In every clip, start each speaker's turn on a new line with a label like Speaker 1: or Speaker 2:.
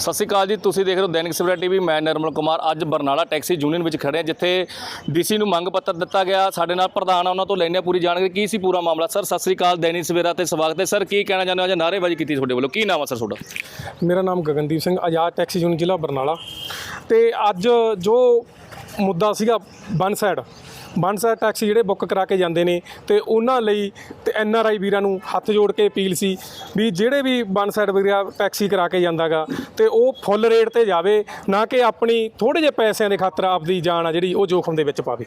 Speaker 1: ਸਤਿ ਸ਼੍ਰੀ ਅਕਾਲ ਜੀ, ਤੁਸੀਂ ਦੇਖ ਰਹੇ ਹੋ ਦੈਨਿਕ ਸਵੇਰਾ ਟੀਵੀ, ਮੈਂ ਨਰਮਲ ਕੁਮਾਰ। ਅੱਜ ਬਰਨਾਲਾ ਟੈਕਸੀ ਯੂਨੀਅਨ ਵਿੱਚ ਖੜੇ ਹਾਂ, ਜਿੱਥੇ ਡੀਸੀ ਨੂੰ ਮੰਗ ਪੱਤਰ ਦਿੱਤਾ ਗਿਆ। ਸਾਡੇ ਨਾਲ ਪ੍ਰਧਾਨ ਆ, ਉਹਨਾਂ ਤੋਂ ਲੈਣੇ ਪੂਰੀ ਜਾਣਕਾਰੀ। ਕੀ ਸੀ ਪੂਰਾ ਮਾਮਲਾ? ਸਰ, ਸਤਿ ਸ਼੍ਰੀ ਅਕਾਲ, ਦੈਨਿਕ ਸਵੇਰਾ ਤੇ ਸਵਾਗਤ ਹੈ। ਸਰ, ਕੀ ਕਹਿਣਾ ਚਾਹੁੰਦੇ ਹੋ? ਅੱਜ ਨਾਅਰੇਬਾਜ਼ੀ ਕੀਤੀ ਤੁਹਾਡੇ ਵੱਲੋਂ। ਕੀ ਨਾਮ ਆ ਸਰ ਤੁਹਾਡਾ?
Speaker 2: ਮੇਰਾ ਨਾਮ ਗਗਨਦੀਪ ਸਿੰਘ, ਆਜ਼ਾਦ ਟੈਕਸੀ ਯੂਨੀਅਨ ਜ਼ਿਲ੍ਹਾ ਬਰਨਾਲਾ। ਤੇ ਅੱਜ ਜੋ ਮੁੱਦਾ ਸੀਗਾ ਵਨ ਸਾਈਡ ਵਨ ਟੈਕਸੀ ਜਿਹੜੇ ਬੁੱਕ ਕਰਾ ਕੇ ਜਾਂਦੇ ਨੇ ਤੇ ਉਹਨਾਂ ਲਈ ਤੇ ਐਨ ਆਰ ਆਈ ਵੀਰਾਂ ਨੂੰ ਹੱਥ ਜੋੜ ਕੇ ਅਪੀਲ ਸੀ ਵੀ ਜਿਹੜੇ ਵੀ ਵਨ ਵੀਰਾ ਟੈਕਸੀ ਕਰਾ ਕੇ ਜਾਂਦਾਗਾ ਤੇ ਉਹ ਫੁੱਲ ਰੇਟ ਤੇ ਜਾਵੇ, ਨਾ ਕਿ ਆਪਣੀ ਥੋੜੇ ਜਿਹੇ ਪੈਸਿਆਂ ਦੇ ਖਾਤਰ ਆਪਦੀ ਜਾਨ ਆ ਜਿਹੜੀ ਉਹ ਜੋਖਮ ਦੇ ਵਿੱਚ ਪਾਵੇ।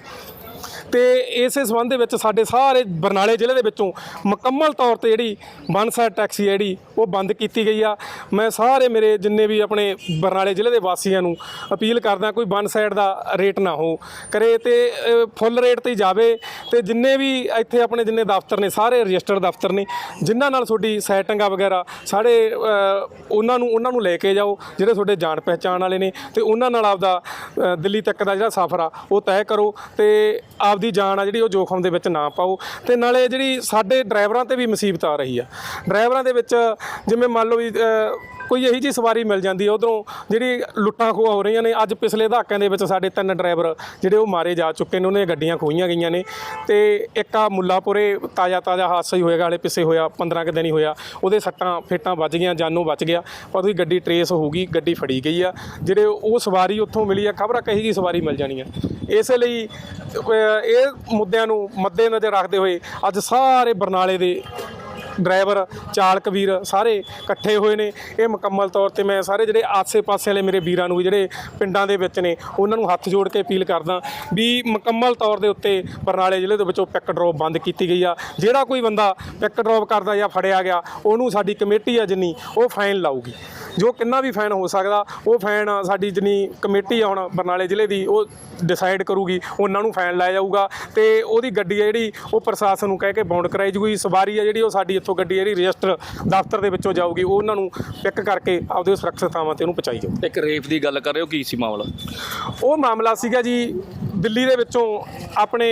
Speaker 2: ਤੇ ਇਸੇ ਸੰਬੰਧ ਦੇ ਵਿੱਚ ਸਾਡੇ ਸਾਰੇ ਬਰਨਾਲੇ ਜ਼ਿਲ੍ਹੇ ਦੇ ਵਿੱਚੋਂ ਮੁਕੰਮਲ ਤੌਰ ਤੇ ਜਿਹੜੀ ਵਨ ਟੈਕਸੀ ਹੈ ਜਿਹੜੀ, ਉਹ ਬੰਦ ਕੀਤੀ ਗਈ ਆ। ਮੈਂ ਸਾਰੇ ਮੇਰੇ ਜਿੰਨੇ ਵੀ ਆਪਣੇ ਬਰਨਾਲੇ ਜ਼ਿਲ੍ਹੇ ਦੇ ਵਾਸੀਆਂ ਨੂੰ ਅਪੀਲ ਕਰਦਾ ਕੋਈ ਵਨ ਸਾਈਡ ਦਾ ਰੇਟ ਨਾ ਹੋ, ਕਰੇ ਤੇ ਫੁੱਲ ਰੇਟ ਤੇ ਜਾਵੇ ਤੇ ਜਿੰਨੇ ਵੀ ਇੱਥੇ ਆਪਣੇ ਜਿੰਨੇ ਦਫ਼ਤਰ ਨੇ, ਸਾਰੇ ਰਜਿਸਟਰਡ ਦਫ਼ਤਰ ਨੇ, ਜਿਨ੍ਹਾਂ ਨਾਲ ਤੁਹਾਡੀ ਸੈਟਿੰਗਾਂ ਵਗੈਰਾ ਸਾਰੇ ਉਹਨਾਂ ਨੂੰ ਉਹਨਾਂ ਨੂੰ ਲੈ ਕੇ ਜਾਓ, ਜਿਹੜੇ ਤੁਹਾਡੇ ਜਾਣ ਪਹਿਚਾਣ ਵਾਲੇ ਨੇ ਤੇ ਉਹਨਾਂ ਨਾਲ ਆਪਦਾ ਦਿੱਲੀ ਤੱਕ ਦਾ ਜਿਹੜਾ ਸਫ਼ਰ ਆ, ਉਹ ਤੈਅ ਕਰੋ ਤੇ ਆਪਦੀ ਜਾਨ ਆ ਜਿਹੜੀ ਉਹ ਜੋਖਮ ਦੇ ਵਿੱਚ ਨਾ ਪਾਓ ਤੇ ਨਾਲੇ ਜਿਹੜੀ ਸਾਡੇ ਡਰਾਈਵਰਾਂ ਤੇ ਵੀ ਮੁਸੀਬਤ ਆ ਰਹੀ ਆ। ਡਰਾਈਵਰਾਂ ਦੇ ਵਿੱਚ ਜਿਵੇਂ ਮੰਨ ਲਓ ਵੀ ਕੋਈ ਇਹੀ ਜੀ ਸਵਾਰੀ ਮਿਲ ਜਾਂਦੀ ਹੈ। ਉਧਰੋਂ ਜਿਹੜੀ ਲੁੱਟਾਂ ਖੋਹਾਂ ਹੋ ਰਹੀਆਂ ਨੇ, ਅੱਜ ਪਿਛਲੇ ਦਹਾਕਿਆਂ ਦੇ ਵਿੱਚ ਸਾਡੇ ਤਿੰਨ ਡਰਾਈਵਰ ਜਿਹੜੇ ਉਹ ਮਾਰੇ ਜਾ ਚੁੱਕੇ ਨੇ ਉਹਨਾਂ ਦੀਆਂ ਗੱਡੀਆਂ ਖੋਈਆਂ ਗਈਆਂ ਨੇ। ਤੇ ਇੱਕ ਆ ਮੁੱਲਾਪੁਰੇ ਤਾਜ਼ਾ ਤਾਜ਼ਾ ਹਾਦਸਾ ਹੀ ਹੋਏਗਾ, ਹਲੇ ਪਿੱਛੇ ਹੋਇਆ 15 ਕੁ ਦਿਨ ਹੀ ਹੋਇਆ। ਉਹਦੇ ਸੱਟਾਂ ਫੇਟਾਂ ਵੱਜ ਗਈਆਂ, ਜਾਨੋਂ ਬਚ ਗਿਆ, ਪਰ ਉਹਦੀ ਗੱਡੀ ਟਰੇਸ ਹੋ ਗਈ, ਗੱਡੀ ਫੜੀ ਗਈ ਆ। ਜਿਹੜੇ ਉਹ ਸਵਾਰੀ ਉੱਥੋਂ ਮਿਲੀ ਆ, ਖਬਰਾਂ ਕਹੀ ਜੀ ਸਵਾਰੀ ਮਿਲ ਜਾਣੀ ਆ। ਇਸੇ ਲਈ ਇਹ ਮੁੱਦਿਆਂ ਨੂੰ ਮੱਦੇਨਜ਼ਰ ਰੱਖਦੇ ਹੋਏ ਅੱਜ ਸਾਰੇ ਬਰਨਾਲੇ ਦੇ ਡਰਾਈਵਰ, ਚਾਲਕ ਵੀਰ ਸਾਰੇ ਇਕੱਠੇ ਹੋਏ ਨੇ। ਇਹ ਮੁਕੰਮਲ ਤੌਰ ਤੇ ਮੈਂ ਸਾਰੇ ਜਿਹੜੇ ਆਸੇ-ਪਾਸੇ ਵਾਲੇ ਮੇਰੇ ਵੀਰਾਂ ਨੂੰ ਵੀ ਜਿਹੜੇ ਪਿੰਡਾਂ ਦੇ ਵਿੱਚ ਨੇ, ਉਹਨਾਂ ਨੂੰ ਹੱਥ ਜੋੜ ਕੇ ਅਪੀਲ ਕਰਦਾ ਵੀ ਮੁਕੰਮਲ ਤੌਰ ਦੇ ਉੱਤੇ ਬਰਨਾਲੇ ਜ਼ਿਲ੍ਹੇ ਦੇ ਵਿੱਚੋਂ ਪਿਕ ਡਰੋਪ ਬੰਦ ਕੀਤੀ ਗਈ ਆ। ਜਿਹੜਾ ਕੋਈ ਬੰਦਾ ਪਿਕ ਡਰੋਪ ਕਰਦਾ ਜਾਂ ਫੜਿਆ ਗਿਆ, ਉਹਨੂੰ ਸਾਡੀ ਕਮੇਟੀ ਆ ਜਿੰਨੀ, ਉਹ ਫਾਈਨ ਲਾਊਗੀ। ਜੋ ਕਿੰਨਾ ਵੀ ਫਾਈਨ ਹੋ ਸਕਦਾ ਉਹ ਫਾਈਨ ਸਾਡੀ ਜਿੰਨੀ ਕਮੇਟੀ ਆ ਹੁਣ ਬਰਨਾਲੇ ਜ਼ਿਲ੍ਹੇ ਦੀ ਉਹ ਡਿਸਾਈਡ ਕਰੂਗੀ ਉਹਨਾਂ ਨੂੰ ਫਾਈਨ ਲਾਇਆ ਜਾਊਗਾ ਤੇ ਉਹਦੀ ਗੱਡੀ ਆ ਜਿਹੜੀ ਉਹ ਪ੍ਰਸ਼ਾਸਨ ਨੂੰ ਕਹਿ ਕੇ ਬਾਉਂਡ ਕਰਾਈ ਜੂਗੀ ਸਵਾਰੀ ਆ ਜਿਹੜੀ ਉਹ ਸਾਡੀ ਇੱਥੋਂ ਗੱਡੀ ਜਿਹੜੀ ਰਜਿਸਟਰ ਦਫ਼ਤਰ ਦੇ ਵਿੱਚੋਂ ਜਾਊਗੀ ਉਹ ਉਹਨਾਂ ਨੂੰ ਪਿਕ ਕਰਕੇ ਆਪਦੇ ਸੁਰੱਖਿਅਤ ਥਾਵਾਂ ਤੇ ਉਹਨੂੰ ਪਹੁੰਚਾਈ ਜਾਊ।
Speaker 1: ਇੱਕ ਰੇਪ ਦੀ ਗੱਲ ਕਰ ਰਹੇ ਹੋ ਕੀ ਸੀ ਮਾਮਲਾ?
Speaker 2: ਉਹ ਮਾਮਲਾ ਸੀਗਾ ਜੀ ਦਿੱਲੀ ਦੇ ਵਿੱਚੋਂ ਆਪਣੇ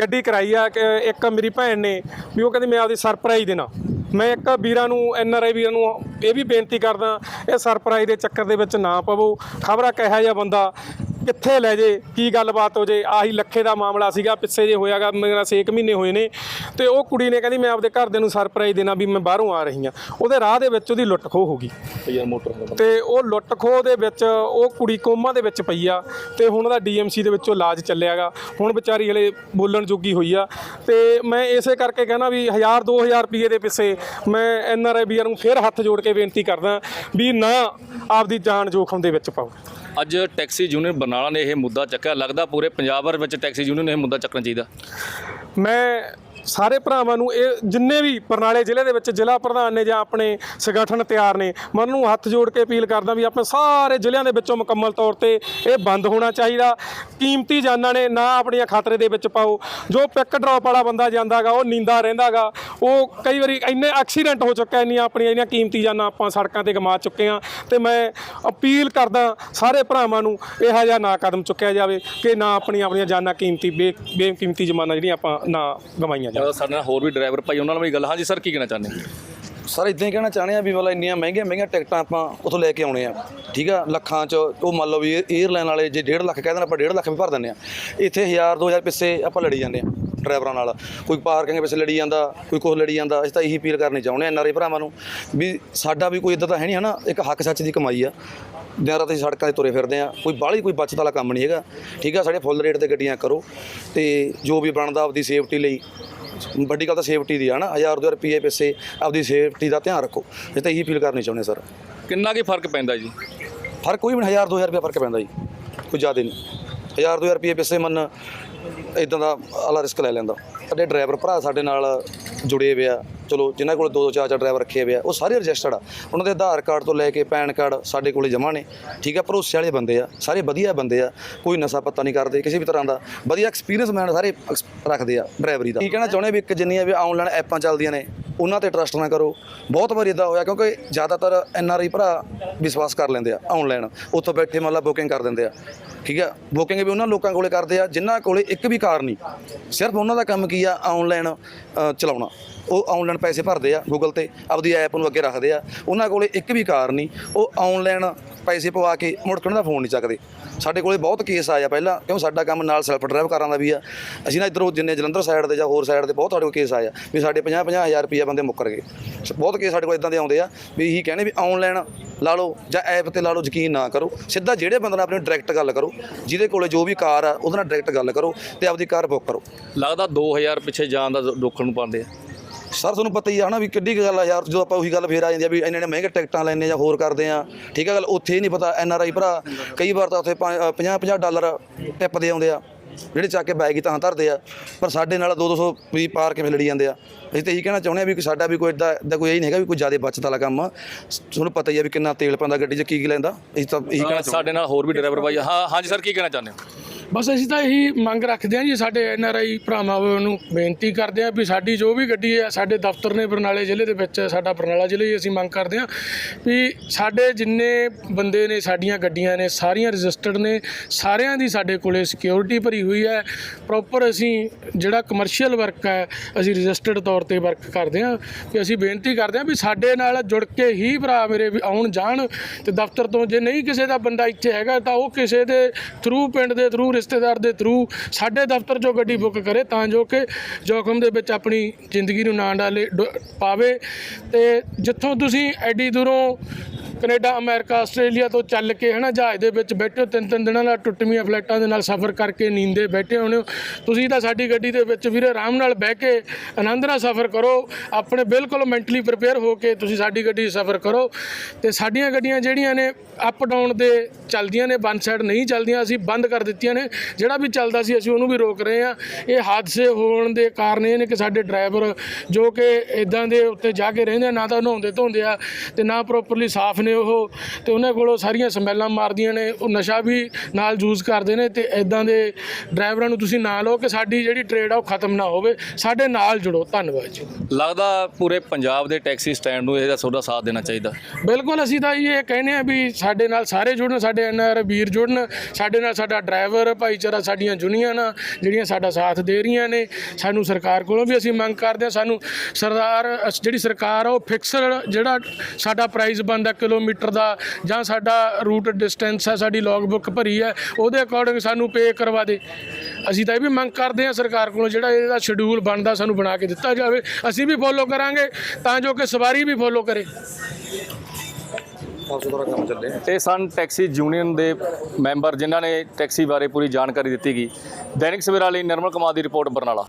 Speaker 2: ਗੱਡੀ ਕਰਾਈ ਆ ਕਿ ਇੱਕ ਮੇਰੀ ਭੈਣ ਨੇ ਵੀ ਉਹ ਕਹਿੰਦੀ ਮੈਂ ਆਪਦੀ ਸਰਪ੍ਰਾਈਜ਼ ਦੇਣਾ। ਮੈਂ ਇੱਕ ਵੀਰਾਂ ਨੂੰ ਐਨ ਆਰ ਆਈ ਵੀਰਾਂ ਨੂੰ ਇਹ ਵੀ ਬੇਨਤੀ ਕਰਦਾ, ਇਹ ਸਰਪ੍ਰਾਈਜ਼ ਦੇ ਚੱਕਰ ਦੇ ਵਿੱਚ ਨਾ ਪਵੋ। ਖਬਰਾਂ ਕਿਹਾ ਜਿਹਾ ਬੰਦਾ ਕਿੱਥੇ ਲੈ ਜੇ ਕੀ ਗੱਲਬਾਤ ਹੋ ਜੇ? ਆਹੀ ਲੱਖੇ ਦਾ ਮਾਮਲਾ ਸੀਗਾ ਪਿੱਛੇ ਜੇ ਹੋਇਆਗਾ ਮੇਰਾ 6 ਮਹੀਨੇ ਹੋਏ ਨੇ। ਤੇ ਉਹ ਕੁੜੀ ਨੇ ਕਹਿੰਦੀ ਮੈਂ ਆਪਦੇ ਘਰਦਿਆਂ ਨੂੰ ਸਰਪ੍ਰਾਈਜ਼ ਦੇਣਾ ਵੀ ਮੈਂ ਬਾਹਰੋਂ ਆ ਰਹੀ ਹਾਂ। ਉਹਦੇ ਰਾਹ ਦੇ ਵਿੱਚ ਉਹਦੀ ਲੁੱਟ ਖੋਹ ਹੋ ਗਈ। ਤੇ ਉਹ ਲੁੱਟ ਖੋਹ ਦੇ ਵਿੱਚ ਉਹ ਕੁੜੀ ਕੋਮਾ ਦੇ ਵਿੱਚ ਪਈ ਆ। ਤੇ ਹੁਣ ਉਹਦਾ ਡੀਐਮਸੀ ਦੇ ਵਿੱਚੋਂ ਇਲਾਜ ਚੱਲਿਆਗਾ। ਹੁਣ ਵਿਚਾਰੀ ਹਲੇ ਬੋਲਣ ਜੋਗੀ ਹੋਈ ਆ। ਤੇ ਮੈਂ ਇਸੇ ਕਰਕੇ ਕਹਿੰਦਾ ਵੀ 1000 2000 ਰੁਪਏ ਦੇ ਪਿੱਛੇ ਮੈਂ ਐਨਆਰਆਈ ਵੀਰ ਨੂੰ ਫੇਰ ਹੱਥ ਜੋੜ ਕੇ ਬੇਨਤੀ ਕਰਦਾ ਵੀ ਨਾ ਆਪਦੀ ਜਾਨ ਜੋਖਮ ਦੇ ਵਿੱਚ ਪਾਓ।
Speaker 1: ਅੱਜ ਟੈਕਸੀ ਯੂਨੀਅਨ ਬਰਨਾਲਾ ਨੇ ਇਹ ਮੁੱਦਾ ਚੱਕਿਆ। ਲੱਗਦਾ ਪੂਰੇ ਪੰਜਾਬ ਭਰ ਵਿੱਚ ਟੈਕਸੀ ਯੂਨੀਅਨ ਨੂੰ ਇਹ ਮੁੱਦਾ ਚੱਕਣਾ ਚਾਹੀਦਾ।
Speaker 2: ਮੈਂ ਸਾਰੇ ਭਰਾਵਾਂ ਨੂੰ ਇਹ ਜਿੰਨੇ ਵੀ ਬਰਨਾਲੇ ਜ਼ਿਲ੍ਹੇ ਦੇ ਵਿੱਚ ਜ਼ਿਲ੍ਹਾ ਪ੍ਰਧਾਨ ਨੇ ਜਾਂ ਆਪਣੇ ਸੰਗਠਨ ਤਿਆਰ ਨੇ ਮੈਂ ਉਹਨਾਂ ਨੂੰ ਹੱਥ ਜੋੜ ਕੇ ਅਪੀਲ ਕਰਦਾ ਵੀ ਆਪਣੇ ਸਾਰੇ ਜ਼ਿਲ੍ਹਿਆਂ ਦੇ ਵਿੱਚੋਂ ਮੁਕੰਮਲ ਤੌਰ ਤੇ ਇਹ ਬੰਦ ਹੋਣਾ ਚਾਹੀਦਾ। ਕੀਮਤੀ ਜਾਨਾਂ ਨੇ ਨਾ ਆਪਣੀਆਂ ਖਤਰੇ ਦੇ ਵਿੱਚ ਪਾਓ। ਜੋ ਪਿਕ ਡ੍ਰੌਪ ਵਾਲਾ ਬੰਦਾ ਜਾਂਦਾਗਾ, ਉਹ ਨੀਂਦਾ ਰਹਿੰਦਾਗਾ, ਉਹ ਕਈ ਵਾਰੀ ਇੰਨੇ ਐਕਸੀਡੈਂਟ ਹੋ ਚੁੱਕਾ, ਇੰਨੀਆਂ ਆਪਣੀਆਂ ਇੰਨੀਆਂ ਕੀਮਤੀ ਜਾਨਾਂ ਆਪਾਂ ਸੜਕਾਂ ਤੇ ਗਵਾ ਚੁੱਕੇ ਆ ਤੇ ਮੈਂ ਅਪੀਲ ਕਰਦਾ ਸਾਰੇ ਭਰਾਵਾਂ ਨੂੰ ਇਹੋ ਜਿਹਾ ਨਾ ਕਦਮ ਚੁੱਕਿਆ ਜਾਵੇ ਕਿ ਨਾ ਆਪਣੀਆਂ ਆਪਣੀਆਂ ਜਾਨਾਂ ਕੀਮਤੀ ਬੇ, ਬੇਕੀਮਤੀ ਜਮਾਨਾਂ ਜਿਹੜੀਆਂ ਆਪਾਂ ਨਾ ਗਵਾਈਆਂ ਜਾਣ
Speaker 1: ਸਾਡੇ ਨਾਲ ਹੋਰ ਵੀ ਡਰਾਈਵਰ ਭਾਈ, ਉਹਨਾਂ ਨਾਲ ਵੀ ਗੱਲ ਹਾਂਜੀ ਸਰ, ਕੀ ਕਹਿਣਾ ਚਾਹੁੰਦੇ
Speaker 3: ਸਰ, ਇਦਾਂ ਹੀ ਕਹਿਣਾ ਚਾਹੁੰਦੇ ਆ ਵੀ ਮਤਲਬ ਇੰਨੀਆਂ ਮਹਿੰਗੀਆਂ ਮਹਿੰਗੀਆਂ ਟਿਕਟਾਂ ਆਪਾਂ ਉੱਥੋਂ ਲੈ ਕੇ ਆਉਣੇ ਆ। ਠੀਕ ਆ, ਲੱਖਾਂ ਚ ਉਹ ਮੰਨ ਲਓ ਵੀ 에ਅਰਲਾਈਨ ਵਾਲੇ ਜੇ 1.5 ਲੱਖ ਕਹਿ ਦੇਣ, ਆਪਾਂ 1.5 ਲੱਖ ਵੀ ਭਰ ਦਿੰਦੇ ਆ। ਇੱਥੇ 1000 2000 ਪਿੱਛੇ ਆਪਾਂ ਲੜੀ ਜਾਂਦੇ ਆ ਡਰਾਈਵਰਾਂ ਨਾਲ। ਕੋਈ ਪਾਰਕਿੰਗ ਪਿੱਛੇ ਲੜੀ ਜਾਂਦਾ, ਕੋਈ ਕੁਛ ਲੜੀ ਜਾਂਦਾ, ਅਸੀਂ ਤਾਂ ਇਹੀ ਅਪੀਲ ਕਰਨੀ ਚਾਹੁੰਦੇ ਆ ਐਨਆਰਆਈ ਭਰਾਵਾਂ ਨੂੰ ਵੀ ਸਾਡਾ ਵੀ ਕੋਈ ਇਦਾਂ ਤਾਂ ਹੈ ਨਹੀਂ ਹਨਾ, ਇੱਕ ਹੱਕ ਸੱਚ ਦੀ ਕਮਾਈ ਆ। ਦਿਨ ਰਾਤ ਅਸੀਂ ਸੜਕਾਂ 'ਤੇ ਤੁਰੇ ਫਿਰਦੇ ਆ, ਕੋਈ ਬਾਹਲੀ ਕੋਈ ਬਚਤ ਵਾਲਾ ਕੰਮ ਨਹੀਂ ਹੈਗਾ। ਠੀਕ ਆ, ਸਾਡੇ ਫੁੱਲ ਰੇਟ ਤੇ ਗੱਡੀਆਂ ਕਰੋ ਤੇ ਜੋ ਵੀ ਬਣਦਾ ਆਪਦੀ ਸੇਫਟੀ ਲਈ ਵੱਡੀ ਗੱਲ ਤਾਂ ਸੇਫਟੀ ਦੀ ਆ ਨਾ 1000 ਦੋ ਰੁਪਏ ਪਿੱਛੇ ਆਪਦੀ ਸੇਫਟੀ ਦਾ ਧਿਆਨ ਰੱਖੋ। ਇਹ ਤਾਂ ਇਹੀ ਫੀਲ ਕਰਨੀ ਚਾਹੁੰਦੇ ਸਰ
Speaker 1: ਕਿੰਨਾ ਕੀ ਫ਼ਰਕ ਪੈਂਦਾ ਜੀ?
Speaker 3: ਫ਼ਰਕ ਕੋਈ ਵੀ ਨਹੀਂ 1000 2000 ਰੁਪਏ ਫ਼ਰਕ ਪੈਂਦਾ ਜੀ ਕੋਈ ਜ਼ਿਆਦਾ ਨਹੀਂ। 1000 2000 ਰੁਪਏ ਪਿੱਛੇ ਮੰਨ ਇਦਾਂ ਦਾ ਆਲਾ ਰਿਸਕ ਲੈ ਲੈਂਦਾ। ਸਾਡੇ ਡਰਾਈਵਰ ਭਰਾ ਸਾਡੇ ਨਾਲ ਜੁੜੇ ਹੋਏ ਆ ਚਲੋ, ਜਿਨ੍ਹਾਂ ਕੋਲ ਦੋ ਦੋ ਚਾਰ ਚਾਰ ਡਰਾਈਵਰ ਰੱਖੇ ਹੋਏ ਆ, ਉਹ ਸਾਰੇ ਰਜਿਸਟਰਡ ਆ। ਉਹਨਾਂ ਦੇ ਆਧਾਰ ਕਾਰਡ ਤੋਂ ਲੈ ਕੇ ਪੈਨ ਕਾਰਡ ਸਾਡੇ ਕੋਲੇ ਜਮ੍ਹਾਂ ਨੇ। ਠੀਕ ਆ, ਭਰੋਸੇ ਵਾਲੇ ਬੰਦੇ ਆ, ਸਾਰੇ ਵਧੀਆ ਬੰਦੇ ਆ, ਕੋਈ ਨਸ਼ਾ ਪੱਤਾ ਨਹੀਂ ਕਰਦੇ, ਕਿਸੇ ਵੀ ਤਰ੍ਹਾਂ ਦਾ। ਵਧੀਆ ਐਕਸਪੀਰੀਅੰਸ ਮੈਨ ਸਾਰੇ ਐਕਸ- ਰੱਖਦੇ ਆ, ਡਰਾਈਵਰੀ ਦਾ। ਕੀ ਕਹਿਣਾ ਚਾਹੁੰਦੇ ਵੀ ਇੱਕ ਜਿੰਨੀਆਂ ਵੀ ਆਨਲਾਈਨ ਐਪਾਂ ਚੱਲਦੀਆਂ ਨੇ ਉਹਨਾਂ ਤੇ ਟਰਸਟ ਨਾ ਕਰੋ। ਬਹੁਤ ਵਾਰੀ ਇਦਾਂ ਹੋਇਆ ਕਿਉਂਕਿ ਜ਼ਿਆਦਾਤਰ ਐਨ ਆਰ ਆਈ ਭਰਾ ਵਿਸ਼ਵਾਸ ਕਰ ਲੈਂਦੇ ਆ ਆਨਲਾਈਨ ਉੱਥੋਂ ਬੈਠੇ ਮੰਨ ਲਾ ਬੁਕਿੰਗ ਕਰ ਦਿੰਦੇ ਆ। ਠੀਕ ਆ? ਬੁਕਿੰਗ ਵੀ ਉਹਨਾਂ ਲੋਕਾਂ ਕੋਲੇ ਕਰਦੇ ਆ, ਜਿਨ੍ਹਾਂ ਕੋਲੇ ਇੱਕ ਵੀ ਕਾਰ ਨਹੀਂ। ਸਿਰਫ ਉਹਨਾਂ ਦਾ ਕੰਮ ਕੀ ਆ? ਆਨਲਾਈਨ ਚਲਾਉਣਾ। ਉਹ ਆਨਲਾਈਨ ਪੈਸੇ ਭਰਦੇ ਆ ਗੂਗਲ ਤੇ, ਆਪਦੀ ਐਪ ਨੂੰ ਅੱਗੇ ਰੱਖਦੇ ਆ। ਉਹਨਾਂ ਕੋਲੇ ਇੱਕ ਵੀ ਕਾਰ ਨਹੀਂ। ਉਹ ਆਨਲਾਈਨ ਪੈਸੇ ਪਵਾ ਕੇ ਮੁੜਕਣ ਦਾ ਫੋਨ ਨਹੀਂ ਚੱਕਦੇ। ਸਾਡੇ ਕੋਲੇ ਬਹੁਤ ਕੇਸ ਆਇਆ ਪਹਿਲਾਂ, ਕਿਉਂ ਸਾਡਾ ਕੰਮ ਨਾਲ ਸੈਲਫ ਡਰਾਈਵ ਕਾਰਾਂ ਦਾ ਵੀ ਆ। ਅਸੀਂ ਨਾ ਇਧਰੋਂ ਜਿੰਨੇ ਜਲੰਧਰ ਸਾਈਡ ਦੇ ਜਾਂ ਹੋਰ ਸਾਈਡ ਦੇ ਬਹੁਤ ਸਾਡੇ ਕੋਲ ਕੇਸ ਆਇਆ ਵੀ ਸਾਡੇ 50 50 ਹਜ਼ਾਰ ਰੁਪਈਆ ਬੰਦੇ ਮੁੱਕਰ ਗਏ। ਬਹੁਤ ਕੇਸ ਸਾਡੇ ਕੋਲ ਇਦਾਂ ਦੇ ਆਉਂਦੇ ਆ ਵੀ ਇਹੀ ਕਹਿੰਦੇ ਵੀ ਆਨਲਾਈਨ ਲਾ ਲਓ ਜਾਂ ਐਪ ਤੇ ਲਾ ਲਓ ਯਕੀਨ ਨਾ ਕਰੋ। ਸਿੱਧਾ ਜਿਹੜੇ ਬੰਦੇ ਨਾਲ ਆਪਣੀ ਡਾਇਰੈਕਟ ਗੱਲ ਕਰੋ ਜਿਹਦੇ ਕੋਲੇ ਜੋ ਵੀ ਕਾਰ ਆ ਉਹਦੇ ਨਾਲ ਡਾਇਰੈਕਟ ਗੱਲ ਕਰੋ ਤੇ ਆਪਦੀ ਕਾਰ ਬੁੱਕ ਕਰੋ।
Speaker 1: ਲੱਗਦਾ 2000 ਪਿੱਛੇ ਜਾਣ ਦਾ ਰੋਕਣ ਨੂੰ ਪਾਉਂਦੇ ਆ।
Speaker 3: ਸਰ ਤੁਹਾਨੂੰ ਪਤਾ ਹੀ ਆ ਨਾ ਵੀ ਕਿੱਡੀ ਗੱਲ ਆ ਯਾਰ ਜਦੋਂ ਆਪਾਂ ਉਹੀ ਗੱਲ ਫੇਰ ਆ ਜਾਂਦੀ ਆ ਵੀ ਇੰਨੇ ਨੇ ਮਹਿੰਗੇ ਟਿਕਟਾਂ ਲੈਣੇ ਜਾਂ ਹੋਰ ਕਰਦੇ ਆ। ਠੀਕ ਆ ਗੱਲ ਉੱਥੇ ਹੀ ਨਹੀਂ ਪਤਾ ਐਨ ਆਰ ਆਈ ਭਰਾ ਕਈ ਵਾਰ ਤਾਂ ਉੱਥੇ 50 50 ਡਾਲਰ ਟਿਪ ਦੇ ਆਉਂਦੇ ਆ। ਜਿਹੜੇ ਚੱਕ ਕੇ ਬੈਗ ਹੀ ਤਾਂ ਧਰਦੇ ਆ ਪਰ ਸਾਡੇ ਨਾਲ 2 200 ਵੀ ਪਾਰ ਕਿਵੇਂ ਲੜੀ ਜਾਂਦੇ ਆ? ਅਸੀਂ ਤਾਂ ਇਹੀ ਕਹਿਣਾ ਚਾਹੁੰਦੇ ਆ ਵੀ ਸਾਡਾ ਵੀ ਕੋਈ ਇਦਾਂ ਦਾ ਕੋਈ ਇਹ ਨਹੀਂ ਹੈਗਾ ਵੀ ਕੋਈ ਜ਼ਿਆਦਾ ਬਚਤ ਵਾਲਾ ਕੰਮ ਆ। ਤੁਹਾਨੂੰ ਪਤਾ ਹੀ ਆ ਵੀ ਕਿੰਨਾ ਤੇਲ ਪੈਂਦਾ ਗੱਡੀ 'ਚ ਕੀ ਕੀ ਲੈਂਦਾ? ਅਸੀਂ ਤਾਂ ਇਹੀ ਕਹਿਣਾ
Speaker 1: ਅ, ਸਾਡੇ ਨਾਲ ਹੋਰ ਵੀ ਡਰਾਈਵਰ ਭਾਈ। ਹਾਂ ਹਾਂਜੀ ਸਰ ਕੀ ਕਹਿਣਾ ਚਾਹੁੰਦੇ ਹੋ?
Speaker 4: ਬਸ ਅਸੀਂ ਤਾਂ ਇਹੀ ਮੰਗ ਰੱਖਦੇ ਹਾਂ ਜੀ, ਸਾਡੇ ਐਨ ਆਰ ਆਈ ਭਰਾਵਾਂ ਨੂੰ ਬੇਨਤੀ ਕਰਦੇ ਹਾਂ ਵੀ ਸਾਡੀ ਜੋ ਵੀ ਗੱਡੀ ਹੈ, ਸਾਡੇ ਦਫ਼ਤਰ ਨੇ ਬਰਨਾਲੇ ਜ਼ਿਲ੍ਹੇ ਦੇ ਵਿੱਚ, ਸਾਡਾ ਬਰਨਾਲਾ ਜ਼ਿਲ੍ਹੇ ਹੀ ਅਸੀਂ ਮੰਗ ਕਰਦੇ ਹਾਂ ਵੀ ਸਾਡੇ ਜਿੰਨੇ ਬੰਦੇ ਨੇ, ਸਾਡੀਆਂ ਗੱਡੀਆਂ ਨੇ, ਸਾਰੀਆਂ ਰਜਿਸਟਰਡ ਨੇ, ਸਾਰਿਆਂ ਦੀ ਸਾਡੇ ਕੋਲੇ ਸਿਕਿਉਰਿਟੀ ਭਰੀ ਹੋਈ ਹੈ ਪ੍ਰੋਪਰ ਅਸੀਂ ਜਿਹੜਾ ਕਮਰਸ਼ੀਅਲ ਵਰਕ ਹੈ, ਅਸੀਂ ਰਜਿਸਟਰਡ ਤੌਰ ਤੇ ਵਰਕ ਕਰਦੇ ਹਾਂ ਕਿ ਅਸੀਂ ਬੇਨਤੀ ਕਰਦੇ ਹਾਂ ਵੀ ਸਾਡੇ ਨਾਲ ਜੁੜ ਕੇ ਹੀ ਭਰਾ ਮੇਰੇ ਵੀ ਆਉਣ ਜਾਣ, ਤੇ ਦਫ਼ਤਰ ਤੋਂ ਜੇ ਨਹੀਂ ਕਿਸੇ ਦਾ ਬੰਦਾ ਇੱਥੇ ਹੈਗਾ, ਤਾਂ ਉਹ ਕਿਸੇ ਦੇ ਥਰੂ ਪਿੰਡ ਦੇ ਥਰੂ ਰਿਸ਼ਤੇਦਾਰ ਦੇ ਥਰੂ ਸਾਡੇ ਦਫ਼ਤਰ 'ਚੋਂ ਗੱਡੀ ਬੁੱਕ ਕਰੇ ਤਾਂ ਜੋ ਕਿ ਜੋਖਮ ਦੇ ਵਿੱਚ ਆਪਣੀ ਜ਼ਿੰਦਗੀ ਨੂੰ ਨਾ ਡਾਲੇ ਪਾਵੇ। ਤੇ ਜਿੱਥੋਂ ਤੁਸੀਂ ਐਡੀ ਦੂਰੋਂ ਕੈਨੇਡਾ, ਅਮਰੀਕਾ, ਆਸਟ੍ਰੇਲੀਆ ਤੋਂ ਚੱਲ ਕੇ ਹਨਾ ਜਹਾਜ਼ ਦੇ ਵਿੱਚ ਬੈਠੇ ਹੋ ਤਿੰਨ ਤਿੰਨ ਦਿਨਾਂ ਦਾ ਟੁੱਟਵੀਆਂ ਫਲਾਈਟਾਂ ਦੇ ਨਾਲ ਸਫ਼ਰ ਕਰਕੇ ਨੀਂਦੇ ਬੈਠੇ ਹੋਣੇ ਹੋ। ਤੁਸੀਂ ਤਾਂ ਸਾਡੀ ਗੱਡੀ ਦੇ ਵਿੱਚ ਵੀਰੇ ਆਰਾਮ ਨਾਲ ਬਹਿ ਕੇ ਆਨੰਦ ਨਾਲ ਸਫ਼ਰ ਕਰੋ, ਆਪਣੇ ਬਿਲਕੁਲ ਮੈਂਟਲੀ ਪ੍ਰਿਪੇਅਰ ਹੋ ਕੇ ਤੁਸੀਂ ਸਾਡੀ ਗੱਡੀ ਸਫ਼ਰ ਕਰੋ। ਤੇ ਸਾਡੀਆਂ ਗੱਡੀਆਂ ਜਿਹੜੀਆਂ ਨੇ ਅਪ ਡਾਊਨ ਦੇ ਚੱਲਦੀਆਂ ਨੇ ਵਨ ਸਾਈਡ ਨਹੀਂ ਚੱਲਦੀਆਂ, ਅਸੀਂ ਬੰਦ ਕਰ ਦਿੱਤੀਆਂ ਨੇ। ਜਿਹੜਾ ਵੀ ਚੱਲਦਾ ਸੀ, ਅਸੀਂ ਉਹਨੂੰ ਵੀ ਰੋਕ ਰਹੇ ਹਾਂ। ਇਹ ਹਾਦਸੇ ਹੋਣ ਦੇ ਕਾਰਨ ਇਹ ਨੇ ਕਿ ਸਾਡੇ ਡਰਾਈਵਰ ਜੋ ਕਿ ਇਦਾਂ ਦੇ ਉੱਤੇ ਜਾ ਕੇ ਰਹਿੰਦੇ ਨਾ ਤਾਂ ਨਹਾਉਂਦੇ ਧੋਂਦੇ ਆ ਤੇ ਨਾ ਪ੍ਰੋਪਰਲੀ ਸਾਫ਼ ਨੇ ਉਹ ਤੇ ਉਹਨਾਂ ਕੋਲੋਂ ਸਾਰੀਆਂ ਸਮੈਲਾਂ ਮਾਰਦੀਆਂ ਨੇ ਉਹ ਨਸ਼ਾ ਵੀ ਨਾਲ ਯੂਜ਼ ਕਰਦੇ ਨੇ ਤੇ ਇਦਾਂ ਦੇ ਡਰਾਈਵਰਾਂ ਨੂੰ ਤੁਸੀਂ ਨਾ ਲਓ ਕਿ ਸਾਡੀ ਜਿਹੜੀ ਟ੍ਰੇਡ ਆ ਉਹ ਖਤਮ ਨਾ ਹੋਵੇ। ਸਾਡੇ ਨਾਲ ਜੁੜੋ ਧੰਨਵਾਦ ਜੀ।
Speaker 1: ਲੱਗਦਾ ਪੂਰੇ ਪੰਜਾਬ ਦੇ ਟੈਕਸੀ ਸਟੈਂਡ ਨੂੰ ਇਹਦਾ ਤੁਹਾਡਾ ਸਾਥ ਦੇਣਾ ਚਾਹੀਦਾ।
Speaker 4: ਬਿਲਕੁਲ ਅਸੀਂ ਤਾਂ ਇਹ ਕਹਿੰਦੇ ਆ ਵੀ ਸਾਡੇ ਨਾਲ ਸਾਰੇ ਜੁੜਨ ਸਾਡੇ ਐਨਆਰ ਵੀਰ ਜੁੜਨ ਸਾਡੇ ਨਾਲ ਸਾਡਾ ਡਰਾਈਵਰ ਭਾਈਚਾਰਾ ਸਾਡੀਆਂ ਯੂਨੀਅਨ ਜਿਹੜੀਆਂ ਸਾਡਾ ਸਾਥ ਦੇ ਰਹੀਆਂ ਨੇ ਸਾਨੂੰ ਸਰਕਾਰ ਕੋਲੋਂ ਵੀ ਅਸੀਂ ਮੰਗ ਕਰਦੇ ਆ ਸਾਨੂੰ ਸਰਦਾਰ ਜਿਹੜੀ ਸਰਕਾਰ ਆ ਉਹ ਫਿਕਸਡ ਜਿਹੜਾ ਸਾਡਾ ਪ੍ਰਾਈਸ ਬਣਦਾ ਕਿਲੋਮੀਟਰ ਦਾ ਜਾਂ ਸਾਡਾ ਰੂਟ ਡਿਸਟੈਂਸ ਹੈ ਸਾਡੀ ਲੌਗ ਬੁੱਕ ਭਰੀ ਹੈ ਉਹਦੇ ਅਕੋਰਡਿੰਗ ਸਾਨੂੰ ਪੇ ਕਰਵਾ ਦੇ। ਅਸੀਂ ਤਾਂ ਇਹ ਵੀ ਮੰਗ ਕਰਦੇ ਆ ਸਰਕਾਰ ਕੋਲੋਂ ਜਿਹੜਾ ਇਹਦਾ ਸ਼ਡਿਊਲ ਬਣਦਾ ਸਾਨੂੰ ਬਣਾ ਕੇ ਦਿੱਤਾ ਜਾਵੇ। ਅਸੀਂ ਵੀ ਫੋਲੋ ਕਰਾਂਗੇ ਤਾਂ ਜੋ ਕਿ ਸਵਾਰੀ ਵੀ ਫੋਲੋ ਕਰੇ।
Speaker 3: ਆਪਸੇ ਥੋੜਾ ਕੰਮ ਚੱਲੇ
Speaker 1: ਇਹ ਸਨ ਟੈਕਸੀ ਯੂਨੀਅਨ ਦੇ ਮੈਂਬਰ ਜਿਨ੍ਹਾਂ ਨੇ ਟੈਕਸੀ ਬਾਰੇ ਪੂਰੀ ਜਾਣਕਾਰੀ ਦਿੱਤੀ ਗਈ। ਦੈਨਿਕ ਸਵੇਰਾ ਲਈ ਨਿਰਮਲ ਕੁਮਾਰ ਦੀ ਰਿਪੋਰਟ ਬਰਨਾਲਾ।